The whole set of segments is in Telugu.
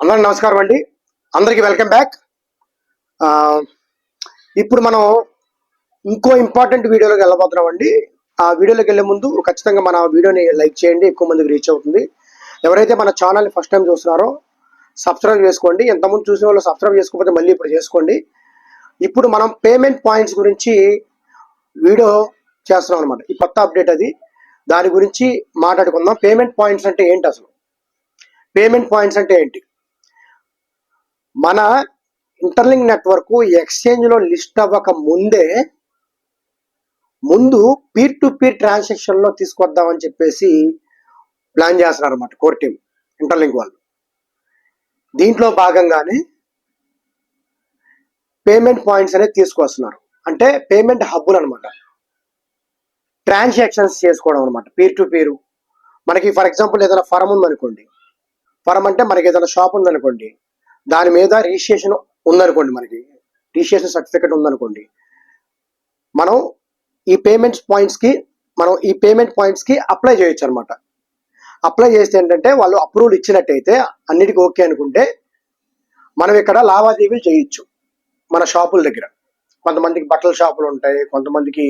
అందరికి నమస్కారం అండి. అందరికీ వెల్కమ్ బ్యాక్. ఇప్పుడు మనం ఇంకో ఇంపార్టెంట్ వీడియోలోకి వెళ్ళబోతున్నాం అండి. ఆ వీడియోలోకి వెళ్ళే ముందు ఖచ్చితంగా మన వీడియోని లైక్ చేయండి ఎక్కువ మందికి రీచ్ అవుతుంది. ఎవరైతే మన ఛానల్ని ఫస్ట్ టైం చూస్తున్నారో సబ్స్క్రైబ్ చేసుకోండి. ఎంతమంది చూసిన వాళ్ళు సబ్స్క్రైబ్ చేసుకోకపోతే మళ్ళీ ఇప్పుడు చేసుకోండి. ఇప్పుడు మనం పేమెంట్ పాయింట్స్ గురించి వీడియో చేస్తున్నాం అనమాట ఈ కొత్త అప్డేట్ అది. దాని గురించి మాట్లాడుకుందాం. పేమెంట్ పాయింట్స్ అంటే ఏంటి అసలు? పేమెంట్ పాయింట్స్ అంటే ఏంటి? మన ఇంటర్లింక్ నెట్వర్క్ ఎక్స్చేంజ్లో లిస్ట్ అవ్వక ముందే ముందు పీర్ టు పీర్ ట్రాన్సాక్షన్లో తీసుకొద్దామని చెప్పేసి ప్లాన్ చేస్తున్నారు అనమాట కోర్ టీం ఇంటర్లింక్ వాళ్ళు. దీంట్లో భాగంగానే పేమెంట్ పాయింట్స్ అనేది తీసుకొస్తున్నారు. అంటే పేమెంట్ హబ్బులు అనమాట ట్రాన్సాక్షన్స్ చేసుకోవడం అనమాట పీర్ టు పీరు. మనకి ఫర్ ఎగ్జాంపుల్ ఏదైనా ఫరం ఉందనుకోండి. ఫరం అంటే మనకి ఏదైనా షాప్ ఉందనుకోండి. దాని మీద రిజిస్ట్రేషన్ ఉందనుకోండి మనకి. రిజిస్ట్రేషన్ సర్టిఫికేట్ ఉందనుకోండి. మనం ఈ పేమెంట్స్ పాయింట్స్కి మనం ఈ పేమెంట్ పాయింట్స్కి అప్లై చేయొచ్చు అనమాట అప్లై చేస్తే ఏంటంటే వాళ్ళు అప్రూవల్ ఇచ్చినట్టయితే అన్నిటికీ ఓకే అనుకుంటే మనం ఇక్కడ లావాదేవీలు చేయొచ్చు మన షాపుల దగ్గర. కొంతమందికి బట్టల షాపులు ఉంటాయి కొంతమందికి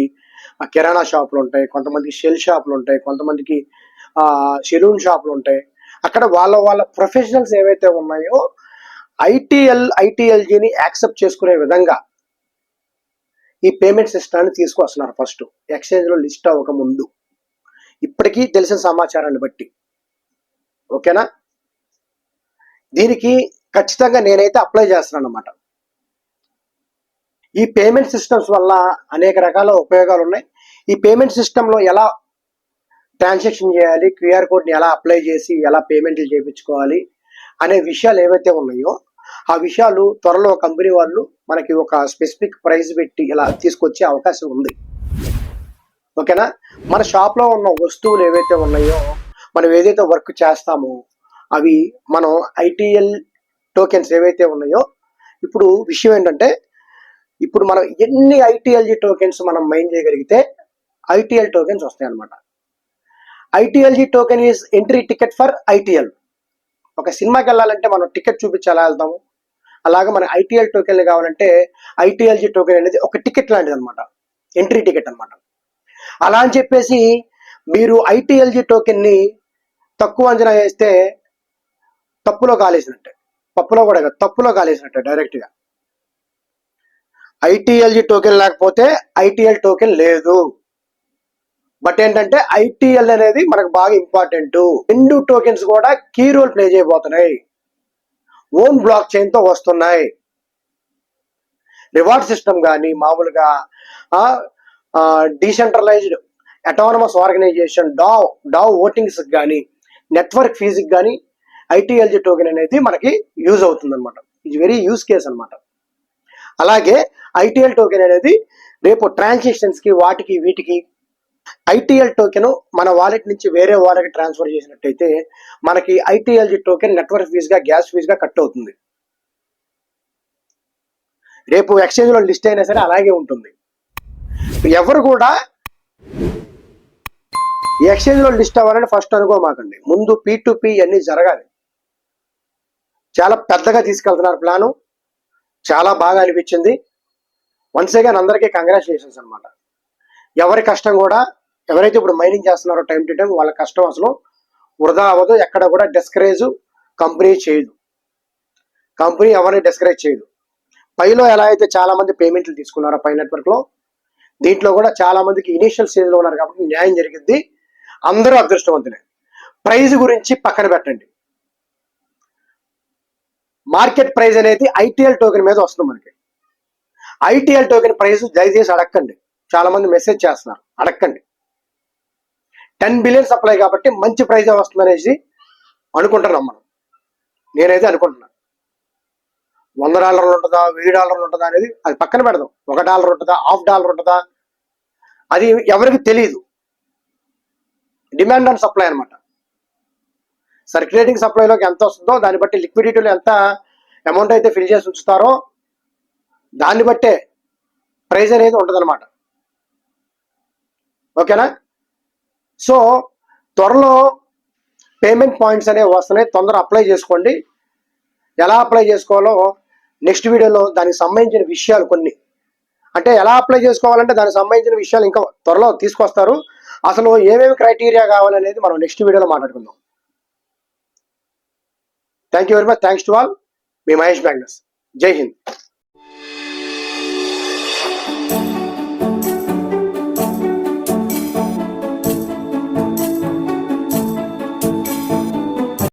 కిరాణా షాపులు ఉంటాయి కొంతమందికి షెల్ షాపులు ఉంటాయి కొంతమందికి సెలూన్ షాపులు ఉంటాయి. అక్కడ వాళ్ళ వాళ్ళ ప్రొఫెషనల్స్ ఏవైతే ఉన్నాయో ఐటీఎల్ ఐటీఎల్జీని యాక్సెప్ట్ చేసుకునే విధంగా ఈ పేమెంట్ సిస్టాన్ని తీసుకొస్తున్నారు ఫస్ట్. ఎక్స్చేంజ్లో లిస్ట్ అవ్వక ముందు. ఇప్పటికీ తెలిసిన సమాచారాన్ని బట్టి. ఓకేనా? దీనికి ఖచ్చితంగా నేనైతే అప్లై చేస్తున్నాను అనమాట ఈ పేమెంట్ సిస్టమ్స్ వల్ల అనేక రకాల ఉపయోగాలు ఉన్నాయి. ఈ పేమెంట్ సిస్టంలో ఎలా ట్రాన్సాక్షన్ చేయాలి క్యూఆర్ కోడ్ని ఎలా అప్లై చేసి ఎలా పేమెంట్లు చేయించుకోవాలి అనే విషయాలు ఏవైతే ఉన్నాయో ఆ విషయాలు త్వరలో కంపెనీ వాళ్ళు మనకి ఒక స్పెసిఫిక్ ప్రైస్ పెట్టి ఇలా తీసుకొచ్చే అవకాశం ఉంది. ఓకేనా? మన షాప్లో ఉన్న వస్తువులు ఏవైతే ఉన్నాయో మనం ఏదైతే వర్క్ చేస్తామో అవి మనం ఐటీఎల్ టోకెన్స్ ఏవైతే ఉన్నాయో ఇప్పుడు విషయం ఏంటంటే ఇప్పుడు మనం ఎన్ని ఐటీఎల్జీ టోకెన్స్ మనం మైన్ చేయగలిగితే ఐటీఎల్ టోకెన్స్ వస్తాయి అనమాట ITLG token is entry ticket for ITL. ఒక సినిమాకి వెళ్ళాలంటే మనం టికెట్ చూపించి ఎలా వెళ్తాము? అలాగే మన ఐటీఎల్ టోకెన్లు కావాలంటే ఐటీఎల్జీ టోకెన్ అనేది ఒక టికెట్ లాంటిది అనమాట ఎంట్రీ టికెట్ అన్నమాట. అలా అని చెప్పేసి మీరు ఐటీఎల్జీ టోకెన్ని తక్కువ అంచనా వేస్తే తప్పులో కాలేసినట్టే. పప్పులో కూడా తప్పులో కాలేసినట్టే డైరెక్ట్గా. ఐటీఎల్జీ టోకెన్ లేకపోతే ఐటీఎల్ టోకెన్ లేదు. బట్ ఏంటంటే ఐటీఎల్ అనేది మనకు బాగా ఇంపార్టెంట్. రెండు టోకెన్స్ కూడా కీ రోల్ ప్లే చేయబోతున్నాయి. ఓన్ బ్లాక్ చైన్తో వస్తున్నాయి. రివార్డ్ సిస్టమ్ కానీ మామూలుగా decentralised autonomous organisation DAO DAO votings కానీ నెట్వర్క్ ఫీజుకి కానీ ఐటీఎల్జీ టోకెన్ అనేది మనకి యూజ్ అవుతుంది అనమాట ఇది వెరీ యూజ్ కేస్ అనమాట అలాగే ఐటీఎల్ టోకెన్ అనేది రేపు ట్రాన్సాక్షన్స్కి వాటికి వీటికి ఐటీఎల్ టోకెన్ మన వాలెట్ నుంచి వేరే వాళ్ళకి ట్రాన్స్ఫర్ చేసినట్టయితే మనకి ఐటీఎల్జీ టోకెన్ నెట్వర్క్ ఫీజుగా గ్యాస్ ఫీజుగా కట్ అవుతుంది. రేపు ఎక్స్చేంజ్లో లిస్ట్ అయినా సరే అలాగే ఉంటుంది. ఎవరు కూడా ఎక్స్చేంజ్లో లిస్ట్ అవ్వాలని ఫస్ట్ అనుకోమాకండి. ముందు పీ టు పీ అన్ని జరగాలి. చాలా పెద్దగా తీసుకెళ్తున్నారు ప్లాను చాలా బాగా అనిపించింది. వన్స్ అగైన్ అందరికీ కంగ్రాచులేషన్స్ అనమాట ఎవరి కష్టం కూడా ఎవరైతే ఇప్పుడు మైనింగ్ చేస్తున్నారో టైం టు టైం వాళ్ళ కష్టం అసలు వృధా అవ్వదు ఎక్కడ కూడా డిస్కరేజ్ కంపెనీ చేయదు. కంపెనీ ఎవరిని డిస్కరేజ్ చేయదు. పైలో ఎలా అయితే చాలా మంది పేమెంట్లు తీసుకున్నారో పై నెట్వర్క్లో దీంట్లో కూడా చాలా మందికి ఇనీషియల్ స్టేజ్లో ఉన్నారు కాబట్టి న్యాయం జరిగింది అందరూ అదృష్టవంతులే. ప్రైజ్ గురించి పక్కన పెట్టండి. మార్కెట్ ప్రైస్ అనేది ఐటీఎల్ టోకెన్ మీద వస్తుంది మనకి. ఐటీఎల్ టోకెన్ ప్రైస్ దయచేసి అడగండి చాలా మంది మెసేజ్ చేస్తున్నారు. అడగండి టెన్ బిలియన్ సప్లై కాబట్టి మంచి ప్రైజ్ వస్తుంది అనేసి అనుకుంటున్నాం మనం. నేనైతే అనుకుంటున్నాను వంద డాలర్లు ఉంటుందా వెయ్యి డాలర్లు ఉంటుందా అనేది అది పక్కన పెడదాం. ఒక డాలర్ ఉంటుందా హాఫ్ డాలర్ ఉంటుందా? అది ఎవరికి తెలియదు డిమాండ్ అండ్ సప్లై అనమాట సర్క్యులేటింగ్ సప్లైలోకి ఎంత వస్తుందో దాన్ని బట్టి లిక్విడిటీలో ఎంత అమౌంట్ అయితే ఫిల్ చేసి ఉంచుతారో దాన్ని బట్టే ప్రైజ్ అనేది ఉంటుంది ఓకేనా? సో త్వరలో పేమెంట్ పాయింట్స్ అనేవి వస్తున్నాయి. తొందర అప్లై చేసుకోండి. ఎలా అప్లై చేసుకోవాలో నెక్స్ట్ వీడియోలో దానికి సంబంధించిన విషయాలు కొన్ని. అంటే ఎలా అప్లై చేసుకోవాలంటే దానికి సంబంధించిన విషయాలు ఇంకా త్వరలో తీసుకొస్తారు. అసలు ఏమేమి క్రైటీరియా కావాలనేది మనం నెక్స్ట్ వీడియోలో మాట్లాడుకుందాం. Thank you very much thanks to all మీ మహేష్ బ్యాంగస్ జై హింద్.